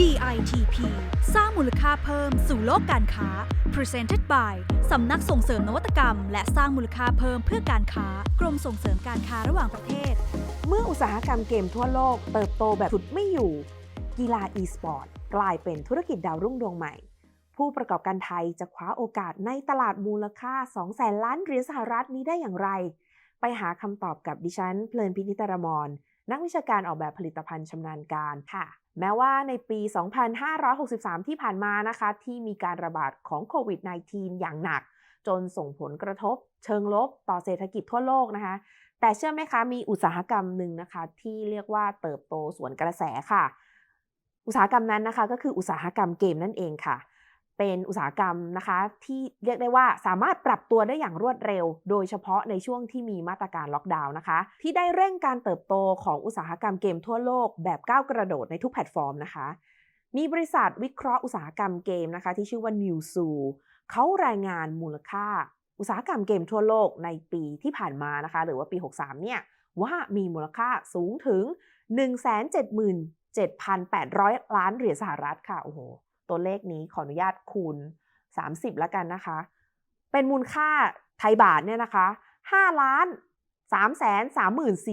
DITP สร้างมูลค่าเพิ่มสู่โลกการค้า Presented by สำนักส่งเสริมนวัตกรรม และสร้างมูลค่าเพิ่มเพื่อการค้ากรมส่งเสริมการค้าระหว่างประเทศ เมื่ออุตสาหกรรมเกมทั่วโลกเติบโตแบบฉุดไม่อยู่ กีฬา e-sport กลายเป็นธุรกิจดาวรุ่งดวงใหม่ ผู้ประกอบการไทยจะคว้าโอกาสในตลาดมูลค่า 2 แสนล้านเหรียญสหรัฐนี้ได้อย่างไร ไปหาคำตอบกับดิฉันเพลินพินิตรมร นักวิชาการออกแบบผลิตภัณฑ์ชำนาญการค่ะ แม้ว่าในปี 2563 ที่ผ่านมานะคะ ที่มีการระบาดของโควิด -19 อย่างหนัก จนส่งผลกระทบ เชิงลบต่อเศรษฐกิจทั่วโลกนะคะ แต่เชื่อไหมคะ มีอุตสาหกรรมหนึ่งนะคะ ที่เรียกว่าเติบโตสวนกระแสค่ะ อุตสาหกรรมนั้นนะคะ ก็คืออุตสาหกรรมเกมนั่นเองค่ะ เป็นอุตสาหกรรมนะคะ ที่เรียกได้ว่าสามารถปรับตัวได้อย่างรวดเร็ว โดยเฉพาะในช่วงที่มีมาตรการล็อกดาวน์นะคะ ที่ได้เร่งการเติบโตของอุตสาหกรรมเกมทั่วโลกแบบก้าวกระโดดในทุกแพลตฟอร์มนะคะ มีบริษัทวิเคราะห์อุตสาหกรรมเกมนะคะ ที่ชื่อว่า Newzoo เขารายงานมูลค่า อุตสาหกรรมเกมทั่วโลกในปีที่ผ่านมานะคะ หรือว่าปี 63 เนี่ยว่ามีมูลค่าสูงถึง 177,800 ล้านเหรียญสหรัฐค่ะ โอ้โห ตัวเลขนี้ขออนุญาตคูณ 30 แล้วกันนะคะ เป็นมูลค่าไทยบาทเนี่ยนะคะ5ล้าน3แสน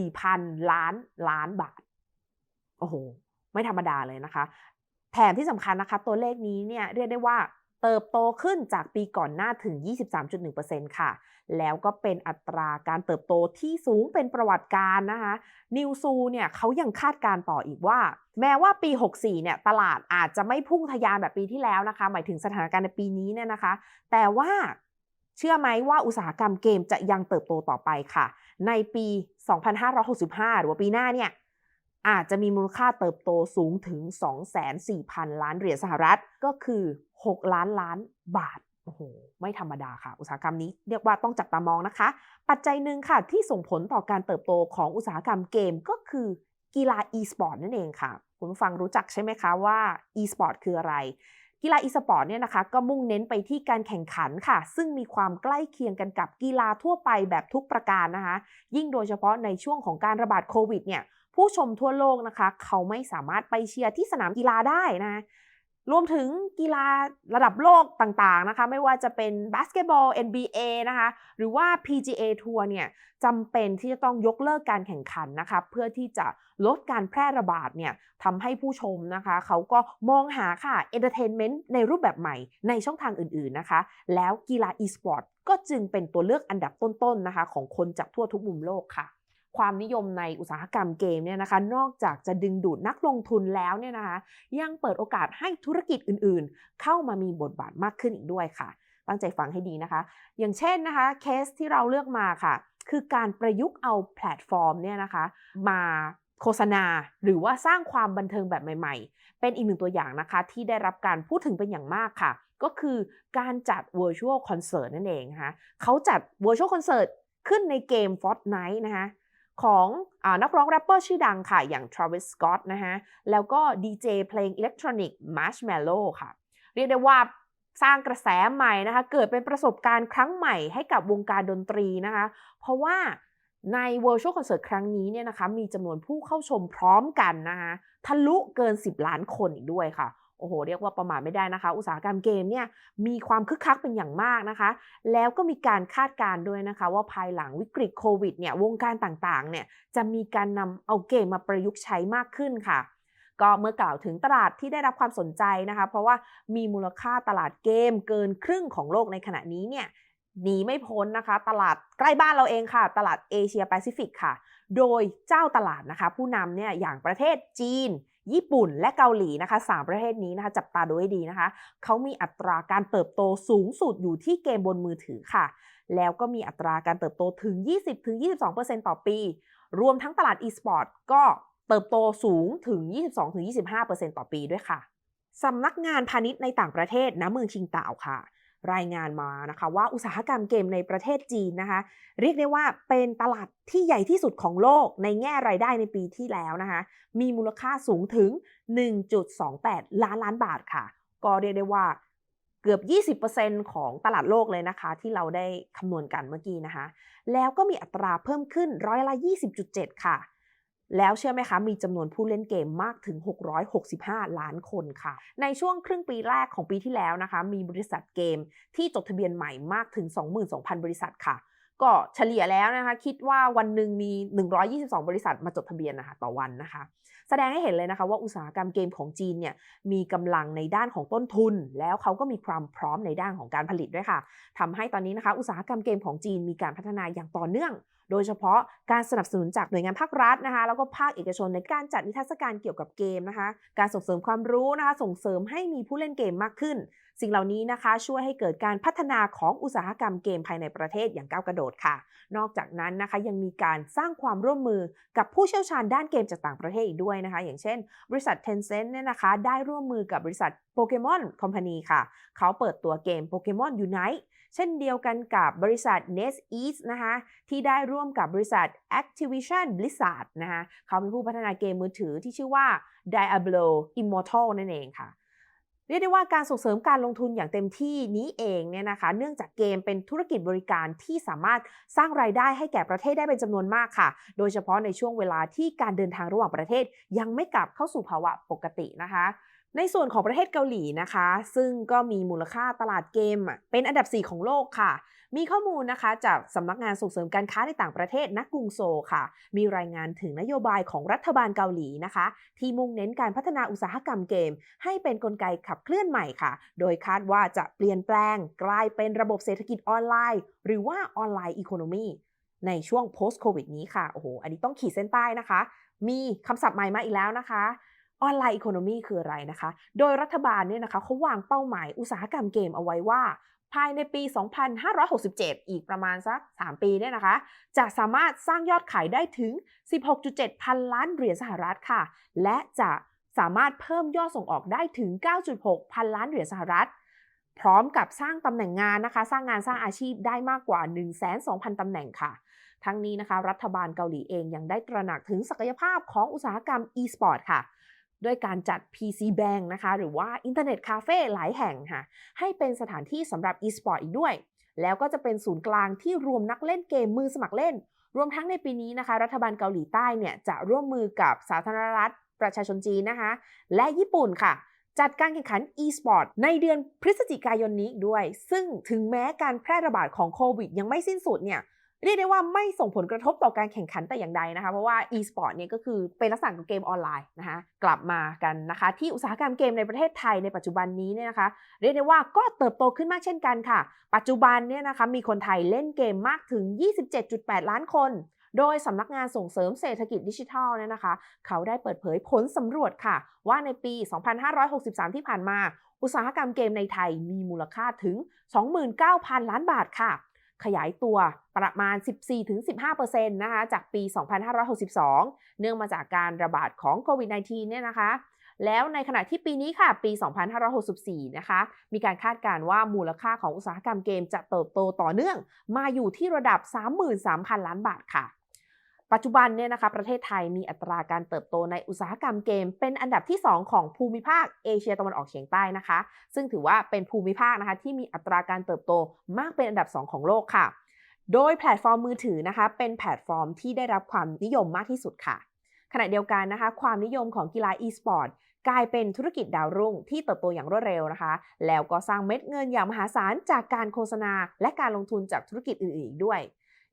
34,000 ล้านล้านบาท โอ้โห ไม่ธรรมดาเลยนะคะ แถมที่สำคัญนะคะ ตัวเลขนี้เนี่ยเรียกได้ว่า เติบโตขึ้นจากปีก่อนหน้าถึง 23.1%ค่ะ แล้วก็เป็นอัตราการเติบโตที่สูงเป็นประวัติการ์นะคะ นิวซูเนี่ยเขายังคาดการณ์ต่ออีกว่า แม้ว่าปี 64 เนี่ยตลาดอาจจะไม่พุ่งทะยานแบบปีที่แล้วนะคะ หมายถึงสถานการณ์ในปีนี้เนี่ยนะคะ แต่ว่าเชื่อไหมว่าอุตสาหกรรมเกมจะยังเติบโตต่อไปค่ะ ในปี 2565 หรือว่าปีหน้าเนี่ย อาจจะมีมูลค่าเติบโตสูงถึง 24,000 ล้านเหรียญสหรัฐก็คือ 6 ล้านล้านบาทโอ้โหไม่ธรรมดาค่ะ อุตสาหกรรมนี้เรียกว่าต้องจับตามองนะคะ ปัจจัยหนึ่งค่ะ ที่ส่งผลต่อการเติบโตของอุตสาหกรรมเกมก็คือกีฬา e-sport นั่นเองค่ะ คุณผู้ฟังรู้จักใช่ไหมคะว่า e-sport คืออะไร กีฬา e-sport เนี่ยนะคะ ก็มุ่งเน้นไปที่การแข่งขันค่ะ ซึ่งมีความใกล้เคียงกันกับกีฬาทั่วไปแบบทุกประการนะคะ ยิ่งโดยเฉพาะในช่วงของการระบาดโควิดเนี่ย ผู้ชมทั่วโลกนะคะ เขาไม่สามารถไปเชียร์ที่สนามกีฬาได้นะรวมถึงกีฬาระดับโลกต่างๆนะคะ ไม่ว่าจะเป็นบาสเกตบอล NBA นะคะ หรือว่า PGA ทัวร์เนี่ยจำเป็นที่จะต้องยกเลิกการแข่งขันนะคะ เพื่อที่จะลดการแพร่ระบาดเนี่ยทำให้ผู้ชมนะคะ เขาก็มองหาค่ะเอนเตอร์เทนเมนต์ในรูปแบบใหม่ในช่องทางอื่นๆนะคะ แล้วกีฬา e-sport ก็จึงเป็นตัวเลือกอันดับต้นๆนะคะ ของคนจากทั่วทุกมุมโลกค่ะ ความนิยมในอุตสาหกรรมเกมเนี่ยนะคะ นอกจากจะดึงดูดนักลงทุนแล้วเนี่ยนะคะ ยังเปิดโอกาสให้ธุรกิจอื่นๆ เข้ามามีบทบาทมากขึ้นอีกด้วยค่ะ ตั้งใจฟังให้ดีนะคะ อย่างเช่นนะคะเคสที่เราเลือกมาค่ะ คือการประยุกต์เอาแพลตฟอร์มเนี่ยนะคะ มาโฆษณาหรือว่าสร้างความบันเทิงแบบใหม่ๆ เป็นอีกหนึ่งตัวอย่างนะคะ ที่ได้รับการพูดถึงเป็นอย่างมากค่ะ ก็คือการจัด virtual concert นั่นเองนะคะเขาจัด virtual concert ขึ้นในเกม Fortnite นะคะ ของอนักร้องแรปเปอร์ชื่อดังค่ะ อย่าง Travis Scott นะฮะ แล้วก็ดีเจเพลงอิเล็กทรอนิกส์ Marshmallow ค่ะ เรียกได้ว่าสร้างกระแสใหม่นะคะ เกิดเป็นประสบการณ์ครั้งใหม่ให้กับวงการดนตรีนะคะ เพราะว่าใน Virtual Concert ครั้งนี้เนี่ยนะคะ มีจำนวนผู้เข้าชมพร้อมกันนะคะ ทะลุเกิน 10 ล้านคนอีกด้วยค่ะ โอ้โห เรียกว่าประมาทไม่ได้นะคะ อุตสาหกรรมเกมเนี่ยมีความคึกคักเป็นอย่างมากนะคะ แล้วก็มีการคาดการณ์ด้วยนะคะ ว่าภายหลังวิกฤตโควิดเนี่ยวงการต่างๆเนี่ยจะมีการนำเอาเกมมาประยุกต์ใช้มากขึ้นค่ะก็เมื่อกล่าวถึงตลาดที่ได้รับความสนใจนะคะ เพราะว่ามีมูลค่าตลาดเกมเกินครึ่งของโลกในขณะนี้เนี่ยหนีไม่พ้นนะคะ ตลาดใกล้บ้านเราเองค่ะ ตลาดเอเชียแปซิฟิกค่ะ โดยเจ้าตลาดนะคะ ผู้นำเนี่ยอย่างประเทศจีน ญี่ปุ่นและเกาหลีนะคะสามประเทศนี้นะคะจับตาดูให้ดีนะคะเขามีอัตราการเติบโตสูงสุดอยู่ที่เกมบนมือถือค่ะ แล้วก็มีอัตราการเติบโตถึง 20-22%ต่อปี รวมทั้งตลาด e-sport ก็เติบโตสูงถึง 22-25%ต่อปีด้วยค่ะสำนักงานพาณิชย์ในต่างประเทศณเมืองชิงเต่าค่ะ รายงานมานะคะว่าอุตสาหกรรมเกมในประเทศจีนนะคะ เรียกได้ว่าเป็นตลาดที่ใหญ่ที่สุดของโลกในแง่รายได้ในปีที่แล้วนะคะ มีมูลค่าสูงถึง 1.28 ล้านล้านบาทค่ะ ก็เรียกได้ว่าเกือบ 20%ของตลาดโลกเลยนะคะ ที่เราได้คำนวณกันเมื่อกี้นะคะ แล้วก็มีอัตราเพิ่มขึ้นร้อยละ 20.7 ค่ะ แล้วเชื่อไหมคะ มีจำนวนผู้เล่นเกมมากถึง 665 ล้านคนค่ะ ในช่วงครึ่งปีแรกของปีที่แล้วนะคะ มีบริษัทเกมที่จดทะเบียนใหม่มากถึง 22,000 บริษัทค่ะ ก็เฉลี่ยแล้วนะคะ คิดว่าวันหนึ่งมี 122 บริษัทมาจดทะเบียนนะคะต่อวันนะคะ แสดงให้เห็นเลยนะคะว่าอุตสาหกรรมเกมของจีนเนี่ยมีกำลังในด้านของต้นทุน แล้วเขาก็มีความพร้อมในด้านของการผลิตด้วยค่ะทำให้ตอนนี้นะคะ อุตสาหกรรมเกมของจีนมีการพัฒนาอย่างต่อเนื่อง โดยเฉพาะการสนับสนุนจากหน่วยงานภาครัฐนะคะ แล้วก็ภาคเอกชนในการจัดนิทรรศการเกี่ยวกับเกมนะคะ การส่งเสริมความรู้นะคะ ส่งเสริมให้มีผู้เล่นเกมมากขึ้น สิ่งเหล่านี้นะคะช่วยให้เกิดการพัฒนาของอุตสาหกรรมเกมภายในประเทศอย่างก้าวกระโดดค่ะ นอกจากนั้นนะคะยังมีการสร้างความร่วมมือกับผู้เชี่ยวชาญด้านเกมจากต่างประเทศอีกด้วยนะคะ อย่างเช่น บริษัท Tencent เนี่ยนะคะ ได้ร่วมมือกับบริษัท Pokemon Company ค่ะ เขาเปิดตัวเกม Pokemon Unite เช่นเดียวกันกับบริษัท NetEase นะคะที่ได้ร่วมกับบริษัท Activision Blizzard นะคะเขาเป็นผู้พัฒนาเกมมือถือที่ชื่อว่า Diablo Immortal นั่นเองค่ะเรียกได้ว่าการส่งเสริมการลงทุนอย่างเต็มที่นี้เองเนี่ยนะคะ เนื่องจากเกมเป็นธุรกิจบริการที่สามารถสร้างรายได้ให้แก่ประเทศได้เป็นจำนวนมากค่ะ โดยเฉพาะในช่วงเวลาที่การเดินทางระหว่างประเทศ ยังไม่กลับเข้าสู่ภาวะปกตินะคะ ในส่วนของประเทศเกาหลีนะคะ ซึ่งก็มีมูลค่าตลาดเกม เป็นอันดับ 4 ของโลกค่ะ มีข้อมูลนะคะจากสำนักงานส่งเสริมการค้าในต่างประเทศนักกรุงโซค่ะ มีรายงานถึงนโยบายของรัฐบาลเกาหลีนะคะ ที่มุ่งเน้นการพัฒนาอุตสาหกรรมเกม ให้เป็นนกลไกขับเคลื่อนใหม่ค่ะ โดยคาดว่าจะเปลี่ยนแปลงกลายเป็นระบบเศรษฐกิจออนไลน์ หรือว่าออนไลน์อีโคโนมีในช่วง post covid นี้ค่ะ โอ้โห อันนี้ต้องขีดเส้นใต้นะคะ มีคำศัพท์ใหม่มาอีกแล้วนะคะ ออนไลน์อีโคโนมีคืออะไรนะคะ โดยรัฐบาลเนี่ยนะคะเขาวางเป้าหมายอุตสาหกรรมเกมเอาไว้ว่า ภายในปี 2567 อีกประมาณสัก 3 ปีเนี่ยนะคะ จะสามารถสร้างยอดขายได้ถึง 16.7 พันล้านเหรียญสหรัฐค่ะ และจะสามารถเพิ่มยอดส่งออกได้ถึง 9.6 พันล้านเหรียญสหรัฐ พร้อมกับสร้างตำแหน่งงานนะคะ สร้างงานสร้างอาชีพได้มากกว่า 1,200,000ตำแหน่งค่ะทั้งนี้นะคะ รัฐบาลเกาหลีเองยังได้ตระหนักถึงศักยภาพของอุตสาหกรรม e-sport ค่ะ ด้วยการจัด PC Bank นะคะหรือว่าอินเทอร์เน็ตคาเฟ่หลายแห่งค่ะให้เป็นสถานที่สำหรับ e-sport อีกด้วย แล้วก็จะเป็นศูนย์กลางที่รวมนักเล่นเกมมือสมัครเล่น รวมทั้งในปีนี้นะคะ รัฐบาลเกาหลีใต้เนี่ยจะร่วมมือกับสาธารณรัฐ ประชาชนจีนนะคะ และญี่ปุ่นค่ะจัดการแข่งขัน e-sport ในเดือนพฤศจิกายนนี้ด้วย ซึ่งถึงแม้การแพร่ระบาดของโควิดยังไม่สิ้นสุดเนี่ย เรียกได้ว่าไม่ส่งผลกระทบต่อการแข่งขันแต่อย่างใดนะคะ เพราะว่า e-sport เนี่ยก็คือเป็นลักษณะของเกมออนไลน์นะคะกลับมากันนะคะ ที่อุตสาหกรรมเกมในประเทศไทยในปัจจุบันนี้เนี่ยนะคะ เรียกได้ว่าก็เติบโตขึ้นมากเช่นกันค่ะ ปัจจุบันเนี่ยนะคะมีคนไทยเล่นเกมมากถึง 27.8 ล้านคน โดยสำนักงานส่งเสริมเศรษฐกิจดิจิทัลเนี่ยนะคะ เขาได้เปิดเผยผลสำรวจค่ะ ว่าในปี 2563 ที่ผ่านมา อุตสาหกรรมเกมในไทยมีมูลค่าถึง 29,000 ล้านบาทค่ะ ขยายตัวประมาณ 14-15%นะคะ จากปี 2562 เนื่องมาจากการระบาดของโควิด -19 เนี่ยนะคะ แล้วในขณะที่ปีนี้ค่ะ ปี 2564 นะคะ มีการคาดการณ์ว่ามูลค่าของอุตสาหกรรมเกมจะเติบโตต่อเนื่อง มาอยู่ที่ระดับ 33,000 ล้านบาทค่ะ ปัจจุบันเนี่ยนะคะประเทศไทยมีอัตราการเติบโตในอุตสาหกรรมเกม เป็นอันดับที่ 2 ของภูมิภาคเอเชียตะวันออกเฉียงใต้นะคะ ซึ่งถือว่าเป็นภูมิภาคนะคะที่มีอัตราการเติบโตมากเป็นอันดับ 2 ของโลกค่ะ โดยแพลตฟอร์มมือถือนะคะเป็นแพลตฟอร์มที่ได้รับความนิยมมากที่สุดค่ะ ขณะเดียวกันนะคะ ความนิยมของกีฬา e-sport กลายเป็นธุรกิจดาวรุ่งที่เติบโตอย่างรวดเร็วนะคะ แล้วก็สร้างเม็ดเงินอย่างมหาศาลจากการโฆษณา และการลงทุนจากธุรกิจอื่นๆอีกด้วย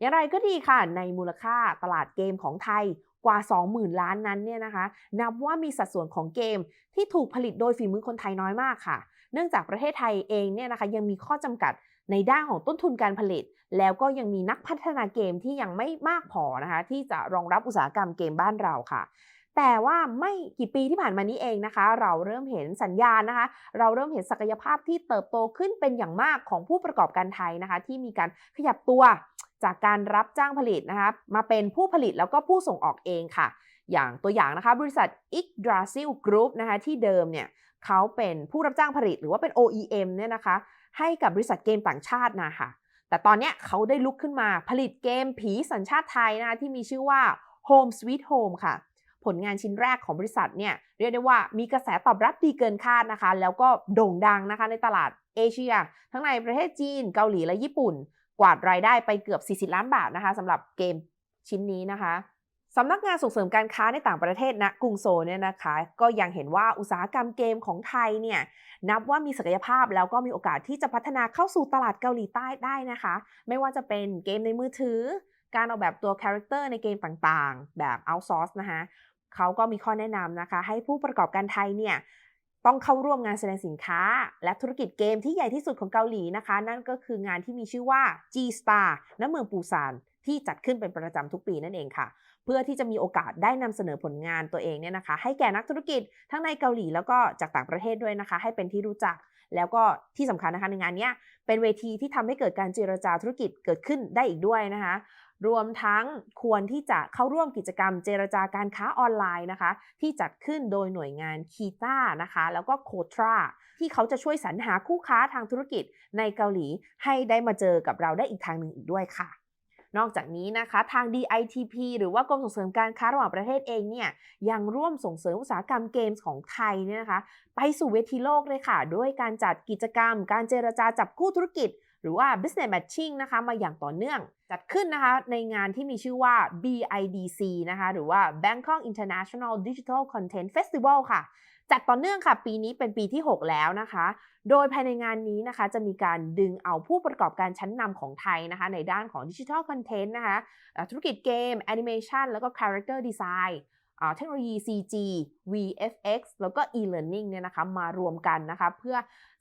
อย่างไรก็ดีค่ะในมูลค่าตลาดเกมของไทยกว่า 20,000 ล้านนั้นเนี่ยนะคะ นับว่ามีสัดส่วนของเกมที่ถูกผลิตโดยฝีมือคนไทยน้อยมากค่ะ เนื่องจากประเทศไทยเองเนี่ยนะคะยังมีข้อจำกัดในด้านของต้นทุนการผลิต แล้วก็ยังมีนักพัฒนาเกมที่ยังไม่มากพอนะคะ ที่จะรองรับอุตสาหกรรมเกมบ้านเราค่ะ แต่ว่าไม่กี่ปีที่ผ่านมานี้เองนะคะ เราเริ่มเห็นสัญญาณนะคะ เราเริ่มเห็นศักยภาพที่เติบโตขึ้นเป็นอย่างมากของผู้ประกอบการไทยนะคะ ที่มีการขยับตัวจากการรับจ้างผลิตนะคะมาเป็นผู้ผลิตแล้วก็ผู้ส่งออกเองค่ะ อย่างตัวอย่างนะคะบริษัท i g d r a s i l Group นะคะที่เดิมเนี่ยเขาเป็นผู้รับจ้างผลิตหรือว่าเป็น OEM เนี่ยนะคะ ให้กับบริษัทเกมต่างชาตินะคะแต่ตอนเนี้ยเขาได้ลุกขึ้นมาผลิตเกมผีสัญชาติไทยนะคะที่มีชื่อว่า Home Sweet Home ค่ะ ผลงานชิ้นแรกของบริษัทเนี่ยเรียกได้ว่ามีกระแสตอบรับดีเกินคาดนะคะ แล้วก็โด่งดังนะคะในตลาดเอเชีย ทั้งในประเทศจีนเกาหลีและญี่ปุ่น กวาดรายได้ไปเกือบ 40 ล้านบาทนะคะสำหรับเกมชิ้นนี้นะคะสำนักงานส่งเสริมการค้าในต่างประเทศณกรุงโซลเนี่ยนะคะ ก็ยังเห็นว่าอุตสาหกรรมเกมของไทยเนี่ยนับว่ามีศักยภาพแล้วก็มีโอกาสที่จะพัฒนาเข้าสู่ตลาดเกาหลีใต้ได้นะคะ ไม่ว่าจะเป็นเกมในมือถือ การออกแบบตัวคาแรคเตอร์ในเกมต่างๆ แบบ outsource นะคะ เขาก็มีข้อแนะนำนะคะ ให้ผู้ประกอบการไทยเนี่ยต้องเข้าร่วมงานแสดงสินค้า และธุรกิจเกมที่ใหญ่ที่สุดของเกาหลีนะคะ นั่นก็คืองานที่มีชื่อว่า G Star ณเมืองปูซานที่จัดขึ้นเป็นประจำทุกปีนั่นเองค่ะ เพื่อที่จะมีโอกาสได้นำเสนอผลงานตัวเองเนี่ยนะคะ ให้แก่นักธุรกิจทั้งในเกาหลีแล้วก็จากต่างประเทศด้วยนะคะ ให้เป็นที่รู้จัก แล้วก็ที่สำคัญนะคะในงานนี้เป็นเวทีที่ทำให้เกิดการเจรจาธุรกิจเกิดขึ้นได้อีกด้วยนะคะ รวมทั้งควรที่จะเข้าร่วมกิจกรรมเจรจาการค้าออนไลน์นะคะ ที่จัดขึ้นโดยหน่วยงานคีตานะคะ แล้วก็โคทราที่เขาจะช่วยสรรหาคู่ค้าทางธุรกิจในเกาหลีให้ได้มาเจอกับเราได้อีกทางหนึ่งอีกด้วยค่ะนอกจากนี้นะคะทาง DITP หรือว่ากรมส่งเสริมการค้าระหว่างประเทศเองเนี่ยยังร่วมส่งเสริมอุตสาหกรรมเกมส์ของไทยเนี่ยนะคะ ไปสู่เวทีโลกเลยค่ะ ด้วยการจัดกิจกรรม การเจรจาจับคู่ธุรกิจ หรือว่า business matching นะคะมาอย่างต่อเนื่อง จัดขึ้นนะคะในงานที่มีชื่อว่า BIDC นะคะหรือว่า Bangkok International Digital Content Festival ค่ะจัดต่อเนื่องค่ะ ปีนี้เป็นปีที่ 6 แล้วนะคะ โดยภายในงานนี้นะคะ จะมีการดึงเอาผู้ประกอบการชั้นนำของไทยนะคะ ในด้านของดิจิทัลคอนเทนต์นะคะธุรกิจเกมแอนิเมชันแล้วก็ Character Design อ่า เทคโนโลยี CG VFX แล้วก็ e-learning เนี่ยนะคะมารวมกันนะคะเพื่อ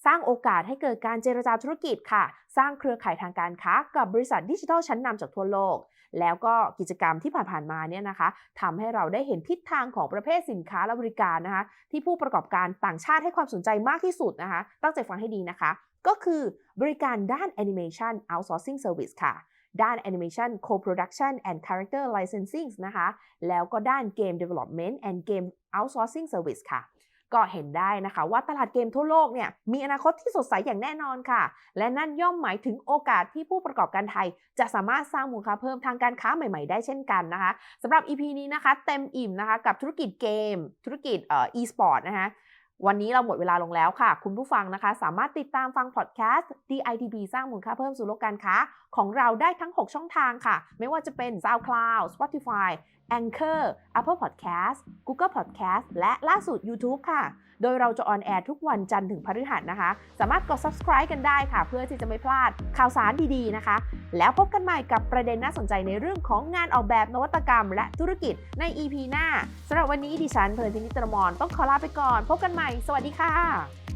สร้างโอกาสให้เกิดการเจรจาธุรกิจค่ะ สร้างเครือข่ายทางการค้ากับบริษัทดิจิทัลชั้นนำจากทั่วโลก แล้วก็กิจกรรมที่ผ่านๆมาเนี่ยนะคะทำให้เราได้เห็นทิศทางของประเภทสินค้าและบริการนะคะที่ผู้ประกอบการต่างชาติให้ความสนใจมากที่สุดนะคะตั้งใจฟังให้ดีนะคะ ก็คือบริการด้าน Animation Outsourcing Service ค่ะ ด้าน Animation Co-Production and Character Licensing นะคะ แล้วก็ด้าน Game Development and Game Outsourcing Service ค่ะ ก็เห็นได้นะคะว่าตลาดเกมทั่วโลกเนี่ยมีอนาคตที่สดใสอย่างแน่นอนค่ะ และนั่นย่อมหมายถึงโอกาสที่ผู้ประกอบการไทย จะสามารถสร้างมูลค่าเพิ่มทางการค้าใหม่ๆ ได้เช่นกันนะคะสำหรับ EP นี้นะคะเต็มอิ่มนะคะกับธุรกิจเกม ธุรกิจเอ่อ e-sport นะคะ วันนี้เราหมดเวลาลงแล้วค่ะ คุณผู้ฟังนะคะ สามารถติดตามฟังพอดแคสต์ DITB สร้างมูลค่าเพิ่มสู่โลกการค้า ของเราได้ทั้ง 6 ช่องทางค่ะ ไม่ว่าจะเป็น SoundCloud Spotify Anchor Apple Podcast Google Podcast และล่าสุด YouTube ค่ะ โดยเราจะออนแอร์ทุกวันจันทร์ถึงพฤหัสนะคะ สามารถกด subscribe กันได้ค่ะ เพื่อที่จะไม่พลาดข่าวสารดีๆนะคะ แล้วพบกันใหม่กับประเด็นน่าสนใจในเรื่องของงานออกแบบนวัตกรรม และธุรกิจใน EP หน้าสำหรับวันนี้ดิฉันเพลินพินิตรมรต้องขอลาไปก่อน พบกันใหม่ สวัสดีค่ะ